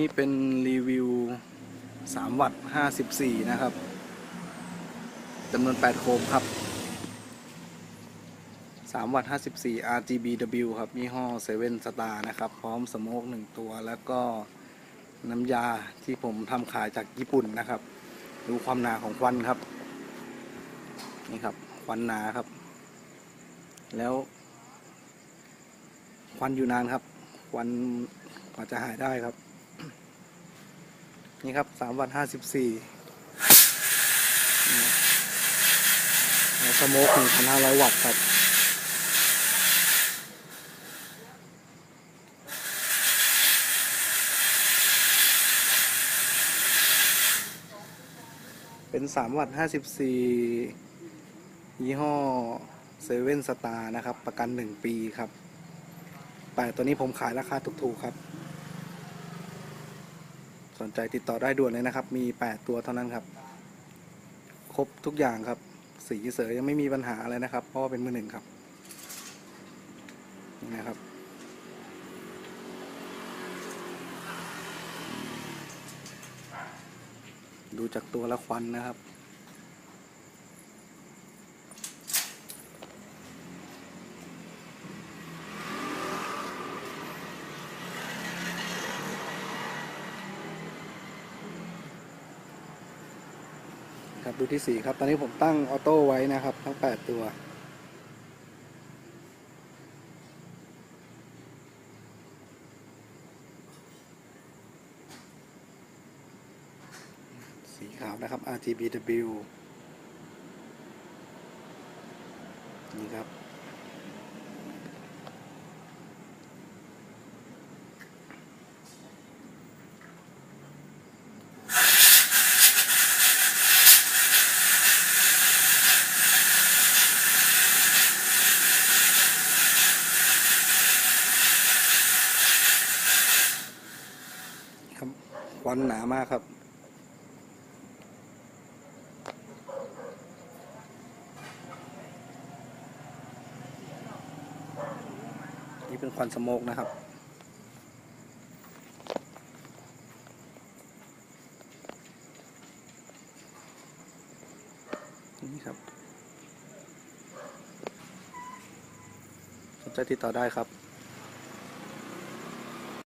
นี้เป็นรีวิว 3 วัตต์54 นะครับจำนวน 8 โคมครับ 3 วัตต์54 RGBW ครับ ยี่ห้อ7 Star นะครับ พร้อมสโมก1ตัว แล้วก็น้ำยาที่ผมทำขายจากญี่ปุ่นนะครับ ดูความหนาของควันครับ นี่ครับ ควันหนาครับ แล้ว ควันอยู่นานครับ ควันกว่าจะหายได้ครับ นี่ครับสามวัตห้าสิบสี่สโมกหนึ่งพันห้าร้อยวัตต์ครับเป็นสามวัตต์ห้าสิบสี่ยี่ห้อเซเว่นสตาร์นะครับ ประกันหนึ่งปีครับ แต่ตัวนี้ผมขายราคาถูกๆครับ สนใจติดต่อได้ด่วนเลยนะครับ มี 8 ตัวเท่านั้นครับ ครบทุกอย่างครับ สีเสือยังไม่มีปัญหาอะไรนะครับ เพราะว่าเป็นมือหนึ่งครับนี่นะครับ ดูจากตัวละควันนะครับ ครับดูที่สีครับ ตอนนี้ผมตั้งออโต้ไว้นะครับ ทั้ง 8 ตัว สีขาวนะครับ RGBW นี่ครับครับ ควันหนามากครับ นี่เป็นควันสโมกนะครับนี่ครับสนใจติดต่อได้ครับ